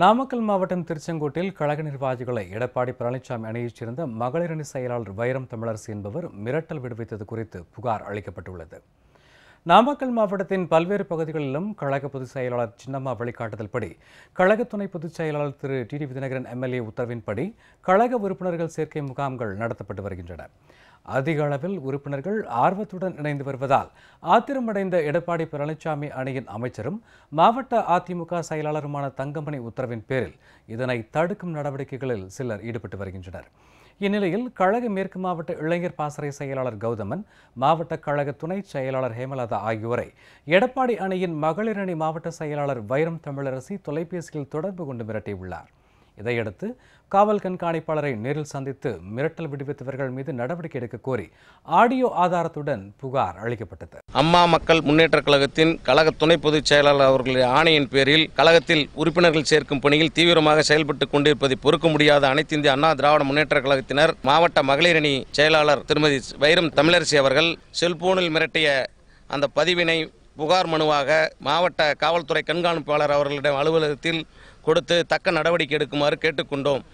நாமக்கல் மாவட்டம் திருச்செங்கோட்டில் கழக நிர்வாகிகளை எடப்பாடி பழனிசாமி அணியைச் சேர்ந்த மகளிர் அணி செயலாளர் வைரம் தமிழரசு என்பவர் மிரட்டல் விடுவித்தது குறித்து புகார் அளிக்கப்பட்டுள்ளது. நாமக்கல் மாவட்டத்தின் பல்வேறு பகுதிகளிலும் கழக பொதுச் செயலாளர் சின்னம்மா வழிகாட்டுதல்படி கழக துணை பொதுச் செயலாளர் திரு டி டி விதிநகரன் எம்எல்ஏ உத்தரவின்படி கழக உறுப்பினர்கள் சேர்க்கை முகாம்கள் நடத்தப்பட்டு வருகின்றன. அதிக அளவில் உறுப்பினர்கள் ஆர்வத்துடன் இணைந்து வருவதால் ஆத்திரமடைந்த எடப்பாடி பழனிசாமி அணியின் அமைச்சரும் மாவட்ட அதிமுக செயலாளருமான தங்கமணி உத்தரவின் பேரில் இதனை தடுக்கும் நடவடிக்கைகளில் சிலர் ஈடுபட்டு வருகின்றனர். இந்நிலையில் கழக மேற்கு மாவட்ட இளைஞர் பாசறை செயலாளர் கௌதமன் மாவட்ட கழக துணை செயலாளர் ஹேமலதா ஆகியோரை எடப்பாடி அணியின் மகளிர் அணி மாவட்ட செயலாளர் வைரம் தமிழரசி தொலைபேசியில் தொடர்பு கொண்டு மிரட்டியுள்ளார். இதையடுத்து காவல் கண்காணிப்பாளரை நேரில் சந்தித்து மிரட்டல் விடுவித்தவர்கள் மீது நடவடிக்கை எடுக்க கோரி ஆடியோ ஆதாரத்துடன் புகார் அளிக்கப்பட்டது. அம்மா மக்கள் முன்னேற்ற கழகத்தின் கழக துணை பொதுச் செயலாளர் அவர்களுடைய ஆணையின் பேரில் கழகத்தில் உறுப்பினர்கள் சேர்க்கும் பணியில் தீவிரமாக செயல்பட்டுக் கொண்டிருப்பதை பொறுக்க முடியாத அனைத்து இந்திய அண்ணா திராவிட முன்னேற்ற கழகத்தினர் மாவட்ட மகளிர் அணி செயலாளர் திருமதி வைரம் தமிழரசி அவர்கள் செல்போனில் மிரட்டிய அந்த பதிவினை புகார் மனுவாக மாவட்ட காவல்துறை கண்காணிப்பாளர் அவர்களிடம் அலுவலகத்தில் கொடுத்து தக்க நடவடிக்கை எடுக்குமாறு கேட்டுக்கொண்டோம்.